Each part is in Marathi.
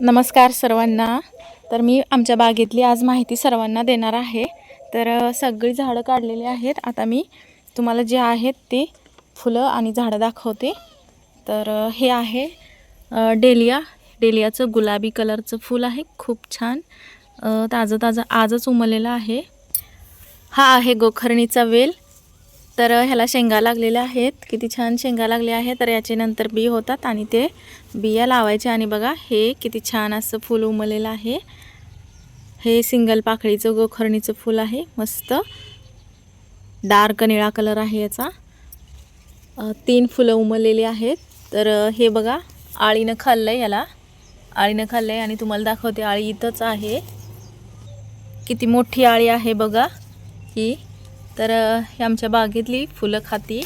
नमस्कार सर्वांना. तर मी आमच्या बागेतली आज माहिती सर्वांना देणार आहे. तर सगळी झाडं काढलेली आहेत. आता मी तुम्हाला जे आहेत ते फुलं आणि झाडं दाखवते. तर हे आहे डेलिया. डेलियाचं गुलाबी कलरचं फूल आहे. खूप छान. ताजं ताजं आजच उमललेलं आहे. हा आहे गोखरणीचा वेल. तर ह्याला शेंगा लागलेल्या आहेत. किती छान शेंगा लागल्या आहेत. तर याचे नंतर बी होतात आणि ते बिया लावायचे. आणि बघा हे किती छान असं फूल उमललेलं आहे. हे सिंगल पाखळीचं गोखरणीचं फूल आहे. मस्त. डार्क निळा कलर आहे याचा. तीन फुलं उमललेली आहेत. तर हे बघा आळीनं खाल्लं आहे याला. आळीनं खाल्लं आहे आणि तुम्हाला दाखवते आळी इथंच आहे. किती मोठी आळी आहे बघा ही. तर हे ही आमच्या बागेतली फुलं खाती.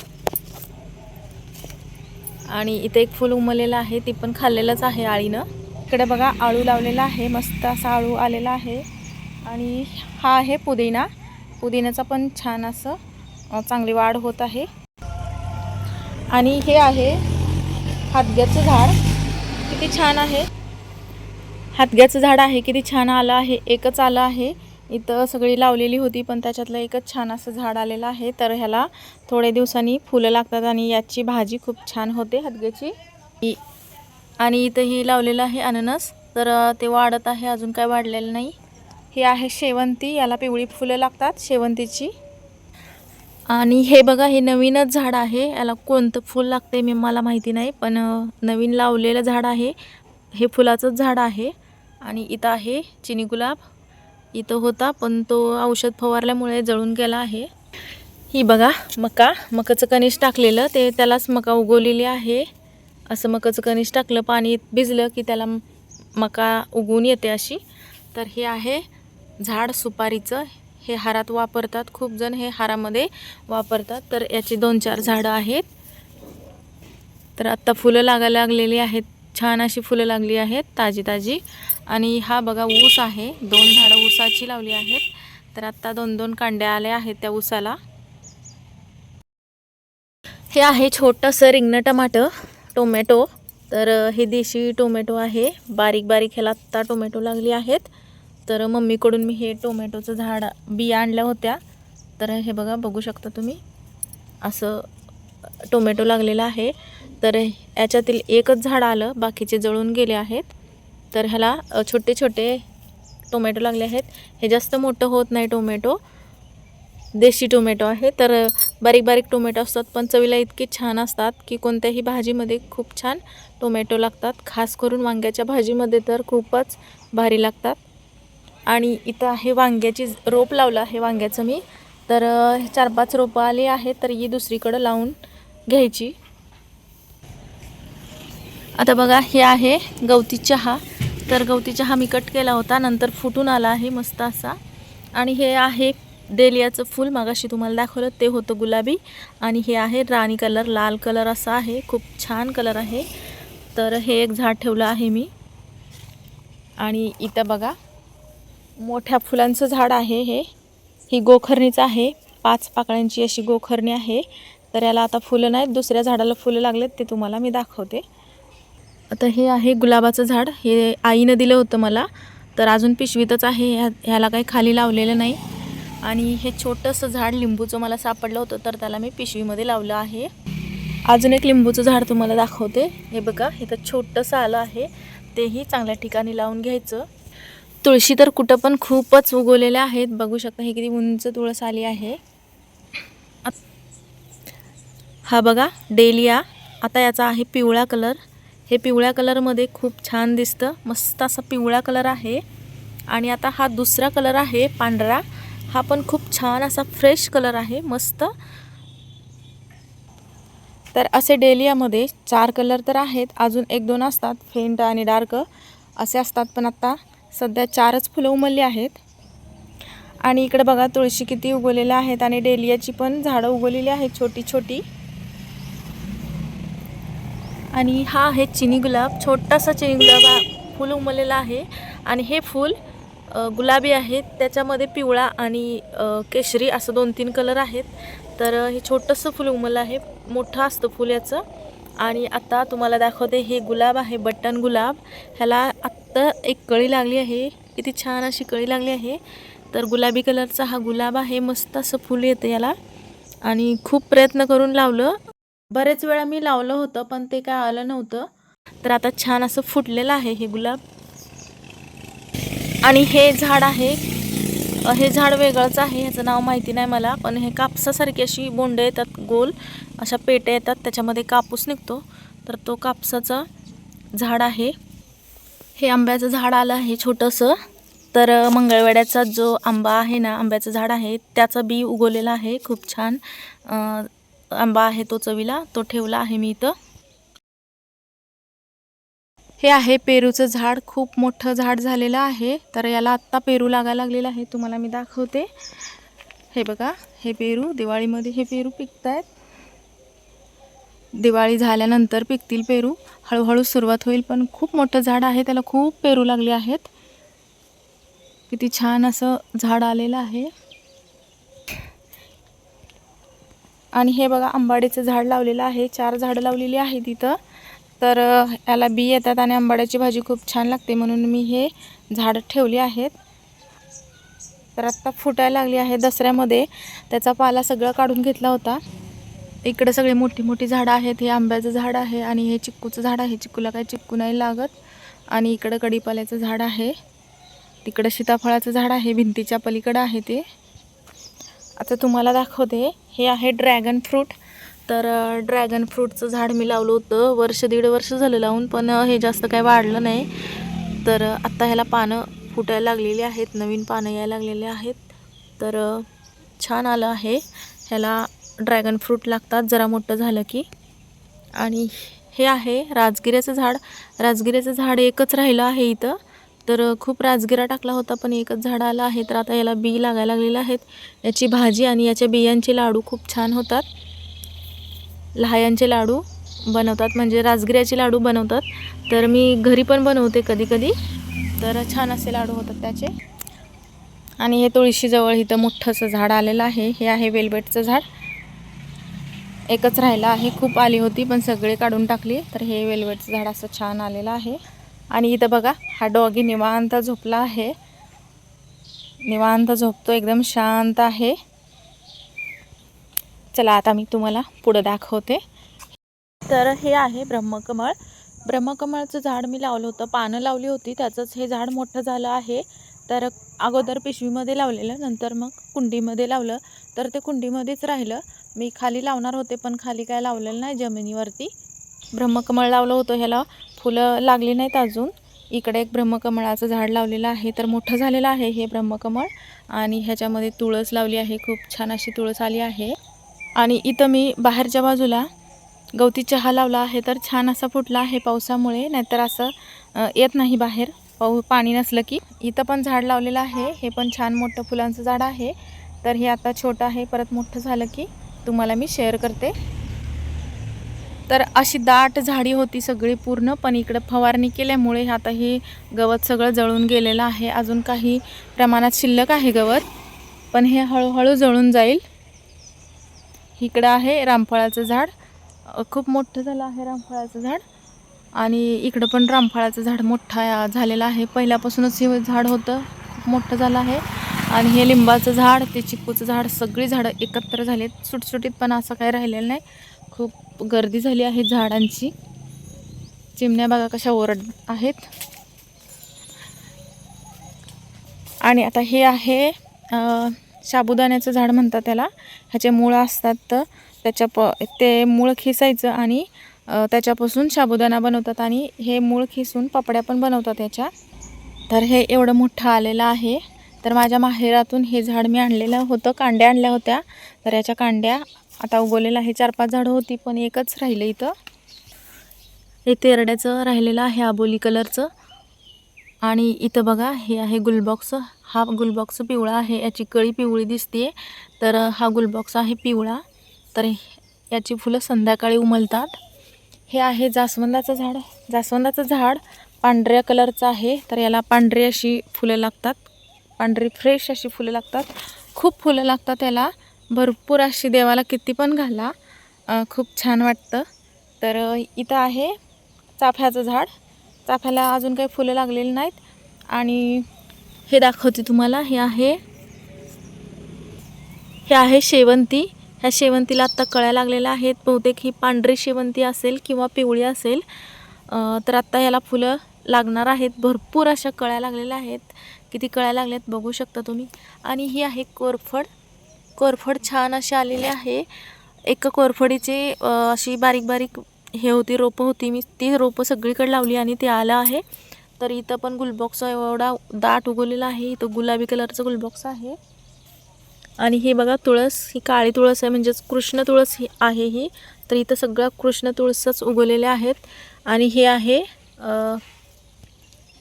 आणि इथे एक फुल उमललेलं आहे ती पण खाल्लेलंच आहे आळीनं. इकडे बघा आळू लावलेला आहे मस्त असा आळू आलेला आहे. आणि हा आहे पुदिना. पुदिन्याचा पण छान असं चांगली वाढ होत आहे. आणि हे आहे हातग्याचं झाड. किती छान आहे. हातग्याचं झाड आहे किती छान आलं आहे एकच आलं आहे. इथं सगळी लावलेली होती पण त्याच्यातलं एकच छान असं झाड आलेलं आहे. तर ह्याला थोड्या दिवसांनी फुलं लागतात आणि याची भाजी खूप छान होते हदग्याची आणि इथं ही लावलेलं आहे अननस. तर ते वाढत आहे अजून काय वाढलेलं नाही. हे आहे शेवंती याला पिवळी फुलं लागतात शेवंतीची. आणि हे बघा हे नवीनच झाड आहे. याला कोणतं फूल लागते मी मला माहिती नाही पण नवीन लावलेलं झाड आहे. हे फुलाचंच झाड आहे. आणि इथं आहे चिनी गुलाब. इथं होता पण तो औषध फवारल्यामुळे जळून गेला आहे. ही बघा मका. मकाचं कणीस टाकलेलं ते त्यालाच मका उगवलेली आहे. असं मकाचं कणीस टाकलं पाणी भिजलं की त्याला मका उगवून येते अशी. तर हे आहे झाड सुपारीचं. हे हारात वापरतात खूप जण हे हारामध्ये वापरतात. तर याची दोन चार झाडं आहेत. तर आत्ता फुलं लागायला लागलेली आहेत. छान अशी फुलं लागली आहेत ताजी ताजी आणि हा बघा ऊस आहे. दोन झाडं ऊसाची लावली आहेत. तर आत्ता दोन दोन कांड्या आल्या आहेत त्या ऊसाला. हे आहे छोटंसं रिंगणं टमाटं टोमॅटो. तर हे देशी टोमॅटो आहे. बारीक बारीक ह्याला आत्ता टोमॅटो लागली आहेत. तर मम्मीकडून मी हे टोमॅटोचं झाड बिया आणल्या होत्या. तर हे बघा बघू शकता तुम्ही. असं टोमॅटो लागलेला आहे. तर याच्यातील एकच झाड आलं बाकीचे जळून गेले आहेत. तर ह्याला छोटे छोटे टोमॅटो लागले आहेत. हे जास्त मोठं होत नाही टोमॅटो. देशी टोमॅटो आहे. तर बारीक बारीक टोमॅटो असतात पण चवीला इतके छान असतात की कोणत्याही भाजीमध्ये खूप छान टोमॅटो लागतात. खास करून वांग्याच्या भाजीमध्ये तर खूपच भारी लागतात. आणि इथं आहे वांग्याची रोप लावलं आहे वांग्याचं मी. तर चार पाच रोपं आली आहेत तर ही दुसरीकडं लावून घ्यायची. आता बघा हे आहे गवती चहा. तर गवती चहा मी कट केला होता नंतर फुटून आला आहे मस्त असा. आणि हे आहे डेलियाचं फूल मागाशी तुम्हाला दाखवलं ते होतं गुलाबी. आणि हे आहे राणी कलर लाल कलर असा आहे खूप छान कलर आहे. तर हे एक झाड ठेवलं आहे मी. आणि इथं बघा मोठ्या फुलांचं झाड आहे हे. ही गोखरणीचं आहे पाच पाकळ्यांची अशी गोखरणी आहे. तर याला आता फुलं नाहीत दुसऱ्या झाडाला फुलं लागलेत ते तुम्हाला मी दाखवते. आता हे आहे गुलाबाचं झाड. हे आईनं दिलं होतं मला. तर अजून पिशवीतच आहे. ह्या ह्याला काही खाली लावलेलं नाही. आणि हे छोटंसं झाड लिंबूचं मला सापडलं होतं तर त्याला मी पिशवीमध्ये लावलं आहे. अजून एक लिंबूचं झाड तुम्हाला दाखवते. हे बघा हे तर छोटंसं आलं आहे. तेही चांगल्या ठिकाणी लावून घ्यायचं. तुळशी तर कुठं पण खूपच उगवलेल्या आहेत. बघू शकता हे किती उंच तुळस आली आहे. आत- हा बघा डेलिया. आता याचा आहे पिवळा कलर. हे पिवळ्या कलरमध्ये खूप छान दिसतं. मस्त असा पिवळा कलर आहे. आणि आता हा दुसरा कलर आहे पांढरा. हा पण खूप छान असा फ्रेश कलर आहे मस्त. तर असे डेलियामध्ये चार कलर तर आहेत. अजून एक दोन असतात फेंट आणि डार्क. असे असतात पण आत्ता सध्या चारच फुलं उमलली आहेत. आणि इकडे बघा तुळशी किती उगवलेल्या आहेत आणि डेलियाची पण झाडं उगवलेली आहेत छोटी छोटी आणि हा आहे चिनी गुलाब छोटासा चिनी गुलाब हा फूल उमललेला आहे. आणि हे फूल गुलाबी आहेत. त्याच्यामध्ये पिवळा आणि केशरी असं दोन तीन कलर आहेत. तर हे छोटंसं फूल उमललं आहे. मोठं असतं फूल याचं. आणि आता तुम्हाला दाखवते हे गुलाब आहे बटन गुलाब. ह्याला आत्ता एक कळी लागली आहे. किती छान अशी कळी लागली आहे. तर गुलाबी कलरचा हा गुलाब आहे. मस्त असं फुल येतं याला. आणि खूप प्रयत्न करून लावलं. बरेच वेळा मी लावलं होतं पण ते काय आलं नव्हतं. तर आता छान असं फुटलेलं आहे हे गुलाब. आणि हे झाड आहे. हे झाड वेगळंच आहे ह्याचं नाव माहिती नाही मला पण हे कापसासारखी अशी बोंडं येतात गोल. अशा पेट्या येतात त्याच्यामध्ये कापूस निघतो. तर तो कापसाचा झाड आहे. हे आंब्याचं झाड आलं आहे छोटंसं. तर मंगळवाड्याचा मंगळवेड्याचा जो आंबा आहे ना आंब्याचं झाड आहे त्याचं बी उगवलेलं आहे खूप छान. आंबा आहे तो चवीला तो ठेवला आहे मी इथं. हे आहे पेरूचं झाड. खूप मोठं झाड झालेलं आहे. तर याला आत्ता पेरू लागायला लागलेलं आहे. तुम्हाला मी दाखवते. हे बघा हे पेरू. दिवाळीमध्ये हे पेरू पिकत आहेत दिवाळी झाल्यानंतर पिकतील पेरू. हळूहळू सुरुवात होईल पण खूप मोठं झाड आहे. त्याला खूप पेरू लागले आहेत. किती छान असं झाड आलेलं आहे. आणि हे बघा आंबाडीचं झाड लावलेलं आहे. चार झाडं लावलेली आहेत तिथं तर याला बी येतात आणि आंबाड्याची भाजी खूप छान लागते म्हणून मी हे झाडं ठेवली आहेत. तर आत्ता फुटायला लागली आहे दसऱ्यामध्ये. त्याचा पाला सगळा काढून घेतला होता. इकडे सगळे मोठी मोठी झाडं आहेत. हे आंब्याचं झाड आहे आणि हे चिक्कूचं झाड आहे. चिक्कूला काही चिक्कू नाही लागत. आणि इकडं कडीपाल्याचं झाड आहे. तिकडं सीताफळाचं झाड आहे. भिंतीच्या पलीकडं आहे ते. आता तुम्हाला दाखवते. हे आहे ड्रॅगन फ्रूट तर ड्रॅगन फ्रूटचं झाड मी लावलं होतं. वर्ष दीड वर्ष झालं लावून पण हे जास्त काय वाढलं नाही. तर आत्ता ह्याला पानं फुटायला लागलेली आहेत. नवीन पानं यायला लागलेले आहेत. तर छान आलं आहे. ह्याला ड्रॅगन फ्रूट लागतात. जरा मोठं झालं की. आणि हे आहे राजगिऱ्याचं झाड. राजगिऱ्याचं झाड एकच राहिलं आहे इथं. तर खूप राजगिरा टाकला होता पण एकच झाड आलं आहे तर आता याला बी लागायला लागलेलं आहेत. याची भाजी आणि याच्या बियांचे लाडू खूप छान होतात. लहायांचे लाडू बनवतात म्हणजे राजगिऱ्याचे लाडू बनवतात. तर मी घरी पण बनवते कधी कधी तर छान असे लाडू होतात त्याचे. आणि हे तुळशीजवळ इथं मोठंसं झाड आलेलं आहे. हे आहे वेलबेटचं झाड. एकच राहिलं आहे. खूप आली होती पण सगळे काढून टाकली. तर हे वेलवेटचं झाड असं छान आलेलं आहे. आणि इथं बघा हा डॉगी निवांत झोपला आहे. निवांत झोपतो एकदम शांत आहे. चला आता मी तुम्हाला पुढं दाखवते. तर हे आहे ब्रह्मकमळ. ब्रह्मकमळचं झाड मी लावलं होतं पानं लावली होती त्याचंच हे झाड मोठं झालं आहे. तर अगोदर पिशवीमध्ये लावलेलं नंतर मग कुंडीमध्ये लावलं. तर ते कुंडीमध्येच राहिलं. मी खाली लावणार होते पण खाली काय लावलेलं नाही जमिनीवरती. ब्रह्मकमळ लावलं होतं ह्याला. फुलं लागली नाहीत अजून. इकडे एक ब्रह्मकमळाचं झाड लावलेलं आहे तर मोठं झालेलं आहे हे ब्रह्मकमळ. आणि ह्याच्यामध्ये तुळस लावली आहे खूप छान अशी तुळस आली आहे. आणि इथं मी बाहेरच्या बाजूला गवती चहा लावला आहे तर छान असा फुटला आहे पावसामुळे. नाहीतर असं येत नाही बाहेर. पाऊ पाणी नसलं की. इथं पण झाड लावलेलं आहे हे पण छान मोठं फुलांचं झाड आहे. तर हे आता छोटं आहे परत मोठं झालं की तुम्हाला मी शेअर करते. तर अशी दाट झाडी होती सगळी पूर्ण पण इकडं फवारणी केल्यामुळे आता हे गवत सगळं जळून गेलेलं आहे. अजून काही प्रमाणात शिल्लक आहे गवत पण हे हळूहळू जळून जाईल. इकडं आहे रामफळाचं झाड. खूप मोठं झालं आहे रामफळाचं झाड. आणि इकडं पण रामफळाचं झाड मोठा झालेलं आहे. पहिल्यापासूनच हे झाड होतं खूप मोठं झालं आहे. आणि हे लिंबाचं झाड ते चिक्कूचं झाड सगळी झाडं एकत्र झालेत. सुटसुटीत पण असं काही राहिलेलं नाही. खूप गर्दी झाली आहे झाडांची. चिमण्या बागा कशा ओरड आहेत. आणि आता हे आहे साबुदाण्याचं झाड म्हणतात त्याला. ह्याचे मुळं असतात तर त्याच्या प ते मूळ खिसायचं आणि त्याच्यापासून साबुदाणा बनवतात आणि हे मूळ खिसून पापड्या पण बनवतात त्याच्या. तर हे एवढं मोठं आलेलं आहे. तर माझ्या माहेरातून हे झाड मी आणलेलं होतं कांड्या आणल्या होत्या. तर याच्या कांड्या आता उगवलेलं आहे चार पाच झाडं होती पण एकच राहिलं इथं. हे तेरड्याचं राहिलेलं आहे आबोली कलरचं. आणि इथं बघा हे आहे गुलबॉक्स. हा गुलबॉक्स पिवळा आहे याची कळी पिवळी दिसते तर हा गुलबॉक्स आहे पिवळा. तर याची फुलं संध्याकाळी उमलतात. हे आहे जास्वंदाचं झाड. जास्वंदाचं झाड पांढऱ्या कलरचं आहे. तर याला पांढरी अशी फुलं लागतात. पांढरी फ्रेश अशी फुलं लागतात. खूप फुलं लागतात याला. भरपूर अशी देवाला किती पण घाला. खूप छान वाटतं. तर इथं आहे चाफ्याचं झाड. चाफ्याला अजून काही फुलं लागलेली नाहीत. आणि हे दाखवते तुम्हाला. हे आहे हे आहे शेवंती. ह्या शेवंतीला आत्ता कळ्या लागलेल्या आहेत. बहुतेक ही पांढरी शेवंती असेल किंवा पिवळी असेल. तर आत्ता याला फुलं लागणार आहेत. भरपूर अशा कळ्या लागलेल्या आहेत. किती कळ्या लागल्यात बघू शकता तुम्ही. आणि ही आहे कोरफड. कोरफड छान अशी आलेली आहे. एका कोरफडीचे अशी बारीक बारीक हे होती रोपं होती. मी ती रोपं सगळीकडे लावली आणि ते आलं आहे. तर इथं पण गुलबॉक्स एवढा दाट उगवलेला आहे. इथं गुलाबी कलरचं गुलबॉक्स आहे. आणि हे बघा तुळस ही काळी तुळस आहे म्हणजेच कृष्ण तुळस ही आहे ही. तर इथं सगळ्या कृष्ण तुळसच उगवलेल्या आहेत. आणि हे आहे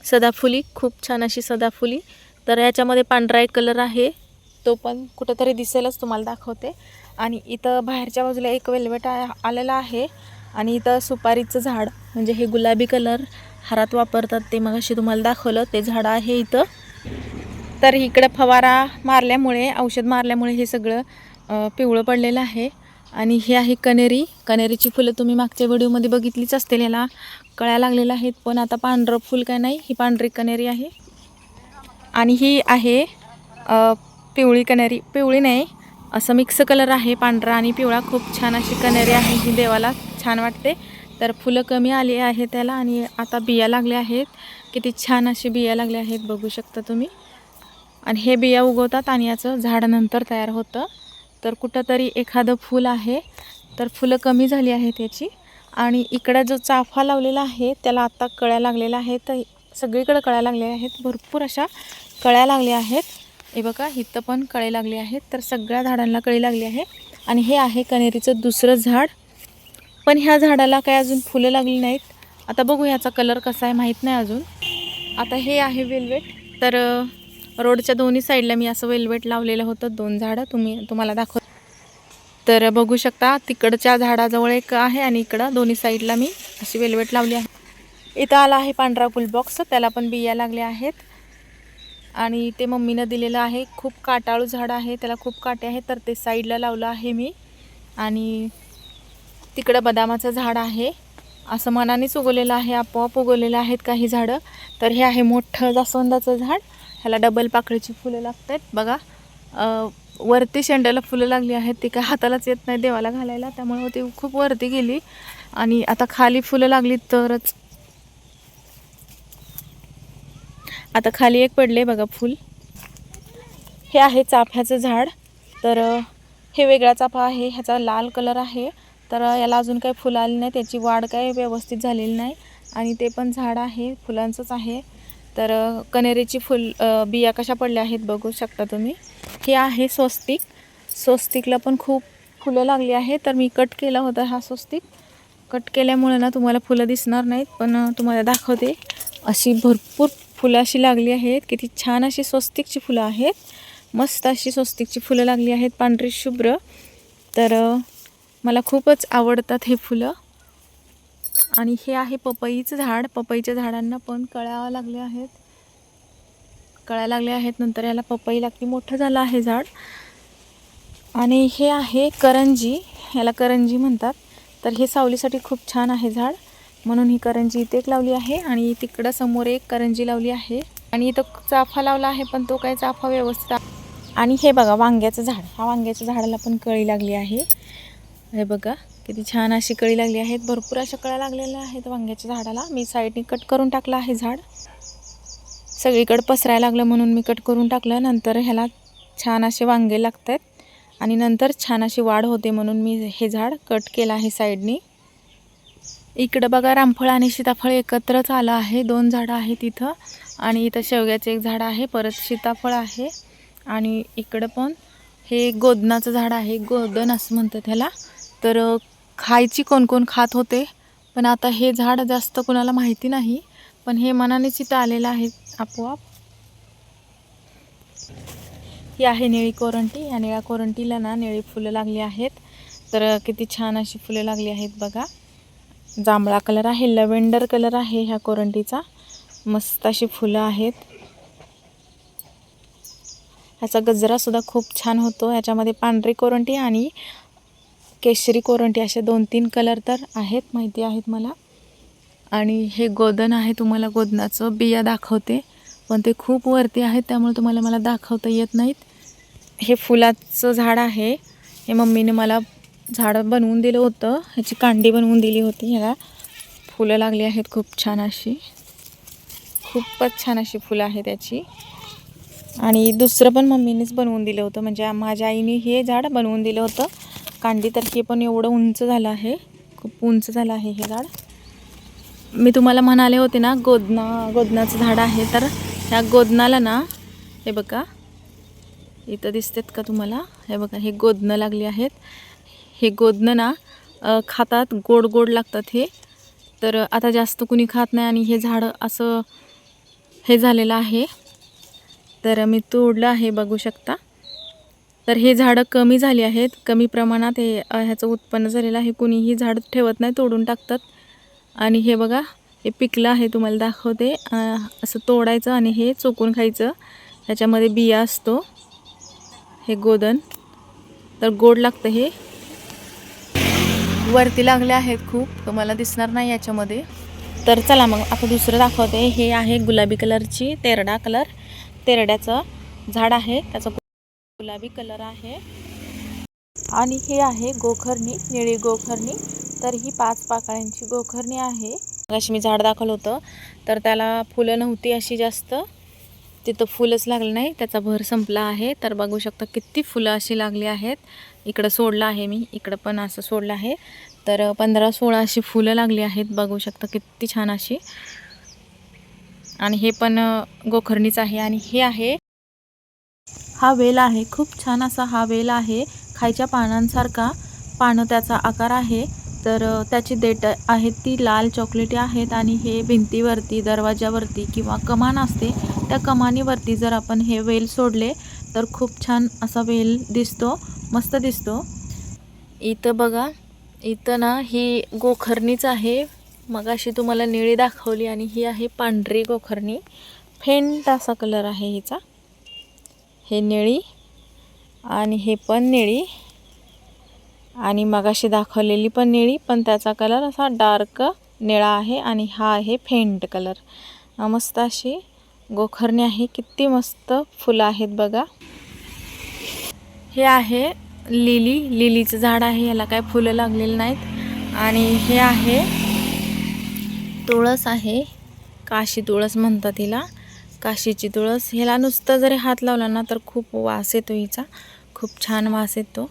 सदाफुली खूप छान अशी सदाफुली. तर याच्यामध्ये पांढरा एक कलर आहे. तो पण कुठंतरी दिसेलच तुम्हाला दाखवते. आणि इथं बाहेरच्या बाजूला एक वेल्वेट आ आलेला आहे. आणि इथं सुपारीचं झाड म्हणजे हे गुलाबी कलर हारात वापरतात ते मग अशी तुम्हाला दाखवलं. ते झाड आहे इथं. तर इकडं फवारा मारल्यामुळे औषध मारल्यामुळे हे सगळं पिवळं पडलेलं आहे. आणि ही आहे कनेरी. कनेरीची फुलं तुम्ही मागच्या व्हिडिओमध्ये बघितलीच असतील. याला कळ्या लागलेल्या आहेत पण आता पांढरं फुल काय नाही. ही पांढरी कनेरी आहे. आणि ही आहे पिवळी कनेरी पिवळी नाही असं मिक्स कलर आहे पांढरा आणि पिवळा. खूप छान अशी कनेरी आहे ही देवाला छान वाटते. तर फुलं कमी आली आहे त्याला आणि आता बिया लागल्या आहेत. किती छान अशी बिया लागल्या आहेत बघू शकता तुम्ही. आणि हे बिया उगवतात आणि याचं झाड नंतर तयार होतं. तर कुठंतरी एखादं फूल आहे. तर फुलं कमी झाली आहेत याची. आणि इकडं जो चाफा लावलेला आहे त्याला आत्ता कळ्या लागलेल्या आहेत. सगळीकडे कळ्या लागलेल्या आहेत. भरपूर अशा कळ्या लागल्या आहेत. हे बघा इथं पण कळे लागले आहेत. तर सगळ्या झाडांना कळी लागली आहे. आणि हे आहे कनेरीचं दुसरं झाड. पण ह्या झाडाला काय अजून फुलं लागली नाहीत. आता बघू ह्याचा कलर कसा आहे माहीत नाही अजून. आता हे आहे वेल्वेट. तर रोडच्या दोन्ही साईडला मी असं वेल्वेट लावलेलं होतं दोन झाडं. तुम्ही तुम्हाला दाखव तर बघू शकता तिकडच्या झाडाजवळ एक आहे आणि इकडं दोन्ही साईडला मी अशी वेल्वेट लावली आहे. इथं आला आहे पांढरा फुलबॉक्स. त्याला पण बिया लागल्या आहेत. आणि ते मम्मीनं दिलेलं आहे. खूप काटाळू झाड आहे. त्याला खूप काटे आहेत. तर ते साईडला लावलं आहे मी. आणि तिकडं बदामाचं झाड आहे. असं मनानेच उगवलेलं आहे. आपोआप उगवलेलं आहेत काही झाडं. तर हे आहे मोठं जास्वंदाचं झाड. ह्याला डबल पाकळीची फुलं लागतात. बघा वरती शेंड्याला फुलं लागली आहेत. ती काय हातालाच येत नाही देवाला घालायला. त्यामुळे ती खूप वरती गेली. आणि आता खाली फुलं लागली तरच आता खाली एक पडले बघा फूल. हे आहे चाफ्याचं झाड. तर हे वेगळा चाफा आहे ह्याचा लाल कलर आहे. तर याला अजून काही फुलं आली नाही त्याची वाढ काही व्यवस्थित झालेली नाही. आणि ते पण झाड आहे फुलांचंच आहे. तर कनेरीची फुल बिया कशा पडल्या आहेत बघू शकता तुम्ही. हे आहे स्वस्तिक. स्वस्तिकला पण खूप फुलं लागली आहे तर मी कट केला होता हा स्वस्तिक. कट केल्यामुळे ना तुम्हाला फुलं दिसणार नाहीत पण तुम्हाला दाखवते. अशी भरपूर फुलं अशी लागली आहेत. किती छान अशी स्वस्तिकची फुलं आहेत. मस्त अशी स्वस्तिकची फुलं लागली आहेत. पांढरी शुभ्र. तर मला खूपच आवडतात हे फुलं. आणि हे आहे पपईचं झाड. पपईच्या झाडांना पण कळ्या लागल्या आहेत. कळ्या लागल्या आहेत. नंतर याला पपई लागते. मोठं झालं आहे झाड. आणि हे आहे करंजी. याला करंजी म्हणतात. तर हे सावलीसाठी खूप छान आहे झाड. म्हणून ही करंजी इथे एक लावली आहे आणि तिकडं समोर एक करंजी लावली आहे. आणि इथं चाफा लावला आहे पण तो काही चाफा व्यवस्थित आणि हे बघा वांग्याचं झाड. हा वांग्याच्या झाडाला पण कळी लागली आहे. हे बघा किती छान अशी कळी लागली आहेत भरपूर अशा कळ्या लागलेल्या आहेत वांग्याच्या झाडाला. मी साईडने कट करून टाकलं आहे झाड. सगळीकडे पसरायला लागलं म्हणून मी कट करून टाकलं. नंतर ह्याला छान असे वांगे लागत आहेत आणि नंतर छान अशी वाढ होते म्हणून मी हे झाड कट केलं आहे साईडनी. इकडं बघा रामफळ आणि सीताफळ एकत्रच आलं आहे. दोन झाडं आहेत इथं. आणि इथं शेवग्याचं एक झाड आहे परत सीताफळ आहे. आणि इकडं पण हे गोदनाचं झाड आहे गोदन असं म्हणतात ह्याला. तर खायची कोण कोण खात होते? पण आता हे झाड जास्त कोणाला माहिती नाही. पण हे मनानेच इथं आलेलं आहे आपोआप. ही आहे निळी कोरंटी. या निळ्या कोरंटीला ना निळी फुलं लागली आहेत. तर किती छान अशी फुलं लागली आहेत बघा. जांभळा कलर आहे लव्हेंडर कलर आहे ह्या कोरंटीचा मस्त अशी फुलं आहेत. ह्याचा गजरासुद्धा खूप छान होतो. ह्याच्यामध्ये पांढरी कोरंटी आणि केशरी कोरंटी असे दोन तीन कलर तर आहेत माहिती आहेत मला. आणि हे गोदन आहे तुम्हाला गोदनाचं बिया दाखवते. पण ते खूप वरती आहेत त्यामुळे तुम्हाला मला दाखवता येत नाहीत. हे फुलाचं झाड आहे. हे मम्मीने मला झाडं बनवून दिलं होतं. ह्याची कांडी बनवून दिली होती. ह्याला फुलं लागली आहेत खूप छान अशी. खूपच छान अशी फुलं आहे त्याची. आणि दुसरं पण मम्मीनेच बनवून दिलं होतं. म्हणजे माझ्या आईने हे झाड बनवून दिलं होतं. कांडी तर हे पण एवढं उंच झालं आहे. खूप उंच झालं आहे हे झाड. मी तुम्हाला म्हणाले होते ना गोदना गोदनाचं झाड आहे. तर ह्या गोदनाला ना हे बघा. इथं दिसतात का तुम्हाला? हे बघा हे गोदनं लागली आहेत. हे गोदनं ना खातात गोड गोड लागतात हे. तर आता जास्त कुणी खात नाही आणि हे झाडं असं हे झालेलं आहे. तर मी तोडलं आहे बघू शकता. तर हे झाडं कमी झाली आहेत. कमी प्रमाणात हे ह्याचं उत्पन्न झालेलं आहे. कुणीही झाड ठेवत नाही तोडून टाकतात. आणि हे बघा हे पिकलं आहे तुम्हाला दाखवते. असं तोडायचं आणि हे चोकून खायचं. ह्याच्यामध्ये बिया असतो. हे गोदन. तर गोड लागतं हे. वरती लागले आहेत खूप तुम्हाला दिसणार नाही याच्यामध्ये. तर चला मग आपण दुसरं दाखवते. हे आहे गुलाबी कलरची तेरडा कलर. तेरड्याचं झाड आहे त्याचा गुलाबी कलर आहे. आणि हे आहे गोखरणी निळी गोखरणी. तर ही पाच पाकळ्यांची गोखरणी आहे. अशी मी झाड दाखवलं होतं तर त्याला फुलं नव्हती अशी जास्त. तिथं फुलंच लागलं नाही त्याचा भर संपला आहे. तर बघू शकता किती फुलं अशी लागली आहेत. इकडं सोडलं आहे मी इकडं पण असं सोडलं आहे. तर पंधरा सोळा अशी फुलं लागली आहेत बघू शकता किती छान अशी. आणि हे पण गोखरणीच आहे आणि हे आहे. हा वेल आहे खूप छान असा हा वेल आहे. खायच्या पानांसारखा पानं त्याचा आकार आहे. तर त्याची देठ आहेत ती लाल चॉकलेटी आहेत आणि हे भिंतीवरती दरवाजावरती किंवा कमान असते त्या कमानीवरती जर आपण हे वेल सोडले तर खूप छान असा वेल दिसतो मस्त दिसतो. इथं बघा इथं ना ही गोखरणीच आहे. मग अशी तुम्हाला निळी दाखवली आणि ही आहे पांढरी गोखरणी. फेंट असा कलर आहे हिचा. हे निळी आणि हे पण निळी. आणि मगाशी दाखवलेली पण निळी पण त्याचा कलर असा डार्क निळा आहे आणि हा आहे फेंट कलर. मस्त अशी गोखरणी आहे. किती मस्त फुलं आहेत बघा. हे आहे लिली. लिलीचं झाड आहे. याला काय फुलं लागलेली नाहीत. आणि हे आहे तुळस आहे. काशी तुळस म्हणतात हिला. काशीची तुळस. ह्याला नुसतं जरी हात लावला ना तर खूप वास येतो हिचा. खूप छान वास येतो.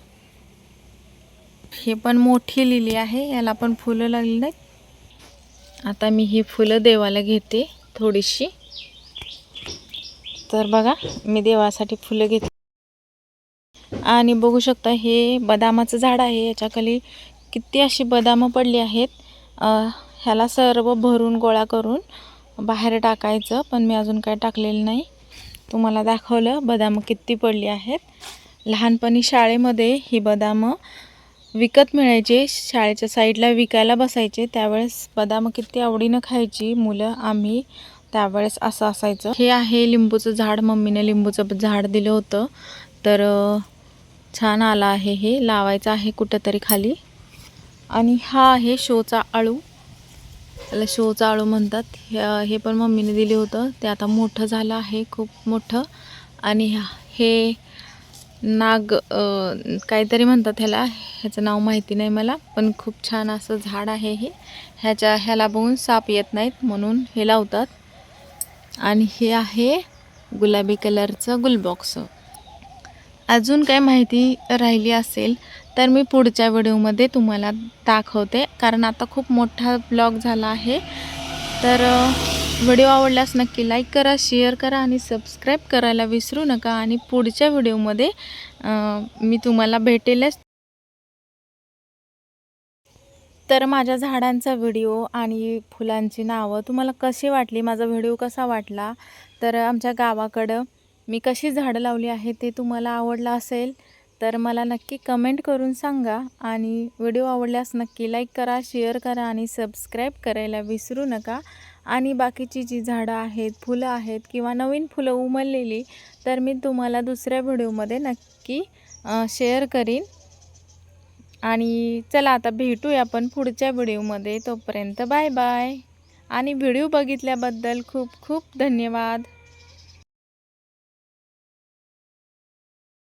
हे पण मोठी लिली आहे याला पण फुलं लागली नाहीत आता मी ही फुलं देवाला घेते थोडीशी. तर बघा मी देवासाठी फुलं घेते. आणि बघू शकता हे बदामाचं झाड आहे याच्याखाली किती अशी बदामं पडली आहेत. ह्याला सर्व भरून गोळा करून बाहेर टाकायचं पण मी अजून काय टाकलेलं नाही. तुम्हाला दाखवलं बदामं किती पडली आहेत. लहानपणी शाळेमध्ये ही बदामं विकत मिळायचे शाळेच्या साईडला विकायला बसायचे त्यावेळेस बदामं किती आवडीनं खायची मुलं आम्ही त्यावेळेस असं असायचं. हे आहे लिंबूचं झाड. मम्मीने लिंबूचं झाड दिलं होतं. तर छान आलं आहे हे. लावायचं आहे कुठंतरी खाली. आणि हा आहे शोचा आळू. त्याला शोचा आळू म्हणतात. हे- हे पण मम्मीने दिले होतं. ते आता मोठं झालं आहे. खूप मोठं. आणि ह्या- हे नाग काहीतरी म्हणतात ह्याला. ह्याचं नाव माहिती नाही मला पण खूप छान असं झाड आहे हे. ह्याच्या ह्याला बघून साप येत नाहीत म्हणून हे लावतात. आणि हे आहे गुलाबी कलरचं गुलबॉक्स. अजून काय माहिती राहिली असेल तर मी पुढच्या व्हिडिओमध्ये तुम्हाला दाखवते. कारण आता खूप मोठा ब्लॉग झाला आहे. तर व्हिडिओ आवडल्यास नक्की लाईक करा शेअर करा आणि सबस्क्राईब करायला विसरू नका. आणि पुढच्या व्हिडिओमध्ये मी तुम्हाला भेटेलच. तर माझ्या झाडांचा व्हिडिओ आणि फुलांची नावं तुम्हाला कशी वाटली? माझा व्हिडिओ कसा वाटला? तर आमच्या गावाकडं मी कशी झाडं लावली आहे ते तुम्हाला आवडलं असेल तर मला नक्की कमेंट करून सांगा. आणि व्हिडिओ आवडल्यास नक्की लाईक करा शेअर करा आणि सबस्क्राईब करायला विसरू नका. आणि बाकीची जी झाडं आहेत फुलं आहेत किंवा नवीन फुलं उमललेली तर मी तुम्हाला दुसऱ्या व्हिडिओमध्ये नक्की शेअर करीन. आणि चला आता भेटूया आपण पुढच्या व्हिडिओमध्ये. तोपर्यंत बाय बाय आणि व्हिडिओ बघितल्याबद्दल खूप खूप धन्यवाद.